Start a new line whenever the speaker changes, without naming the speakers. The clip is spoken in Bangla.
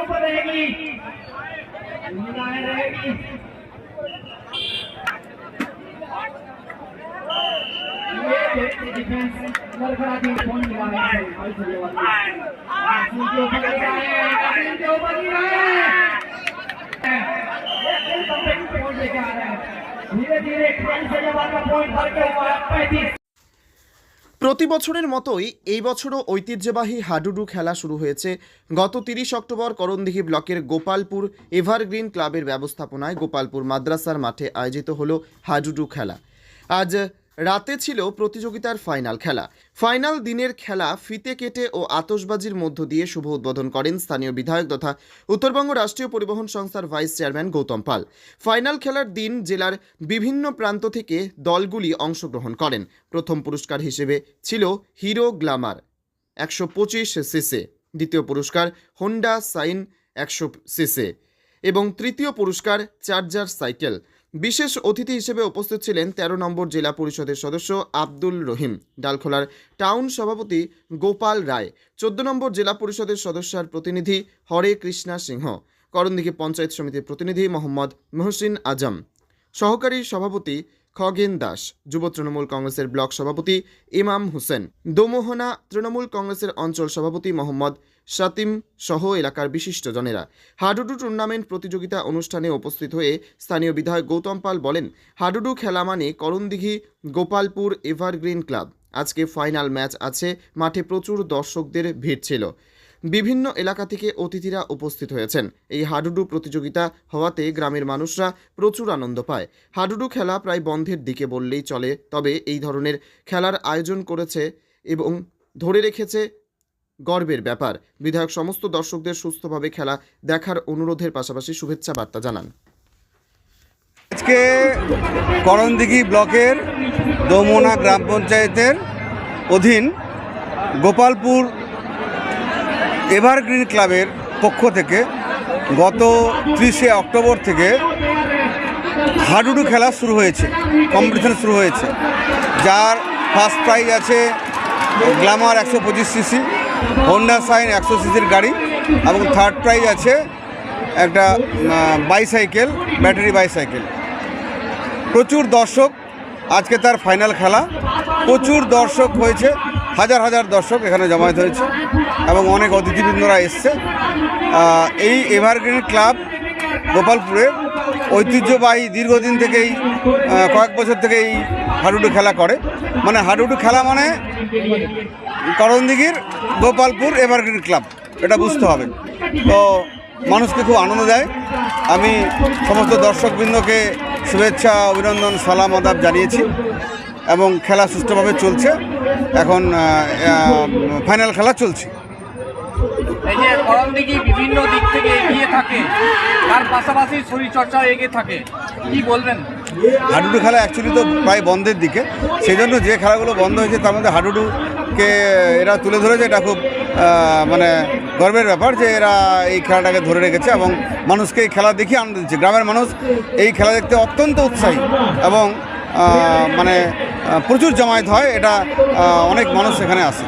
ऊपर रहेगी रहेगी डिफेंस लड़का के फ़ोन लगाया है भाई से लेवा आसिम के ऊपर लगाया है आसिम के ऊपर ही है एक कंपेन पे पहुँच के आ रहा है
প্রতি বছরের মতোই এই বছরও ঐতিহ্যবাহী হাডুডু খেলা শুরু হয়েছে। গত তিরিশ অক্টোবর করণদিঘি ব্লকের গোপালপুর এভারগ্রিন ক্লাবের ব্যবস্থাপনায় গোপালপুর মাদ্রাসার মাঠে আয়োজিত হলো হাডুডু খেলা। আজ রাতে ছিল প্রতিযোগিতার ফাইনাল খেলা। ফাইনাল দিনের খেলা ফিতে কেটে ও আতশবাজির মধ্য দিয়ে শুভ উদ্বোধন করেন স্থানীয় বিধায়ক তথা উত্তরবঙ্গ রাষ্ট্রীয় পরিবহন সংস্থার vice chairman Goutam Pal. Final খেলার দিন জেলার বিভিন্ন প্রান্ত থেকে দলগুলি অংশগ্রহণ করেন। প্রথম পুরস্কার হিসেবে ছিল হিরো গ্লামার একশো পঁচিশ সিসে, দ্বিতীয় পুরস্কার হোন্ডা সাইন একশো সিসে। এবং তৃতীয় পুরস্কার চার্জার সাইকেল। বিশেষ অতিথি হিসেবে উপস্থিত ছিলেন তেরো নম্বর জেলা পরিষদের সদস্য আব্দুল রহিম। ডালখোলার টাউন সভাপতি গোপাল রায়, চোদ্দ নম্বর জেলা পরিষদের সদস্যার প্রতিনিধি হরে কৃষ্ণা সিংহ, করণদিঘি পঞ্চায়েত সমিতির প্রতিনিধি মোহাম্মদ মহসিন আজম। সহকারী সভাপতি খগেন দাস, যুব তৃণমূল কংগ্রেসের ব্লক সভাপতি ইমাম হোসেন, দোমোহনা তৃণমূল কংগ্রেসের অঞ্চল সভাপতি মোহাম্মদ সাতিম সহ এলাকার বিশিষ্টজনেরা হাডুডু টুর্নামেন্ট প্রতিযোগিতা অনুষ্ঠানে উপস্থিত হয়ে স্থানীয় বিধায়ক গৌতম পাল বলেন, হাডুডু খেলা মানে করণদিঘি গোপালপুর এভারগ্রিন ক্লাব। আজকে ফাইনাল ম্যাচ আছে, মাঠে প্রচুর দর্শকদের ভিড় ছিল। বিভিন্ন এলাকা থেকে অতিথিরা উপস্থিত হয়েছেন। এই হাডুডু প্রতিযোগিতা হওয়াতে গ্রামের মানুষরা প্রচুর আনন্দ পায়। হাডুডু খেলা প্রায় বন্ধের দিকে বললেই চলে, তবে এই ধরনের খেলার আয়োজন করেছে এবং ধরে রেখেছে গর্বের ব্যাপার। বিধায়ক সমস্ত দর্শকদের সুস্থভাবে খেলা দেখার অনুরোধের পাশাপাশি শুভেচ্ছা বার্তা জানান।
আজকে করণদিঘি ব্লকের দৌমোনা গ্রাম পঞ্চায়েতের অধীন গোপালপুর এভারগ্রিন ক্লাবের পক্ষ থেকে গত ত্রিশে অক্টোবর থেকে হাডুডু খেলা শুরু হয়েছে কম্পিটিশন শুরু হয়েছে, যার ফার্স্ট প্রাইজ আছে গ্ল্যামার একশো পঁচিশ সিসি হোন্ডা সাইন একশো সিসির গাড়ি এবং থার্ড প্রাইজ আছে একটা বাইসাইকেল ব্যাটারি বাইসাইকেল প্রচুর দর্শক, আজকে তার ফাইনাল খেলা। প্রচুর দর্শক হয়েছে। হাজার হাজার দর্শক এখানে জমায়েত হয়েছে এবং অনেক অতিথিবৃন্দরা এসছে। এই এভারগ্রিন ক্লাব গোপালপুরের ঐতিহ্যবাহী দীর্ঘদিন থেকেই কয়েক বছর থেকে এই হাডুডু খেলা করে। মানে হাডুডু খেলা মানে করণদিঘির গোপালপুর এভারগ্রিন ক্লাব, এটা বুঝতে হবে। তো মানুষকে খুব আনন্দ দেয়। আমি সমস্ত দর্শকবৃন্দকে শুভেচ্ছা, অভিনন্দন, সালাম, আদাব জানিয়েছি এবং খেলা সুষ্ঠুভাবে চলছে। এখন ফাইনাল খেলা চলছে।
এই যে করণ বিভিন্ন দিক থেকে এগিয়ে থাকে তার পাশাপাশি শরীরচর্চা এগিয়ে থাকে কি বলবেন?
হাডুডু খেলা অ্যাকচুয়ালি তো প্রায় বন্ধের দিকে সেই জন্য যে খেলাগুলো বন্ধ হয়েছে তার মধ্যে হাডুডুকে এরা তুলে ধরেছে এটা খুব মানে গর্বের ব্যাপার যে এরা এই খেলাটাকে ধরে রেখেছে এবং মানুষকে এই খেলা দেখিয়ে আনন্দ দিচ্ছে। গ্রামের মানুষ এই খেলা দেখতে অত্যন্ত উৎসাহী এবং মানে প্রচুর জমায়েত হয় এটা অনেক মানুষ এখানে আসে।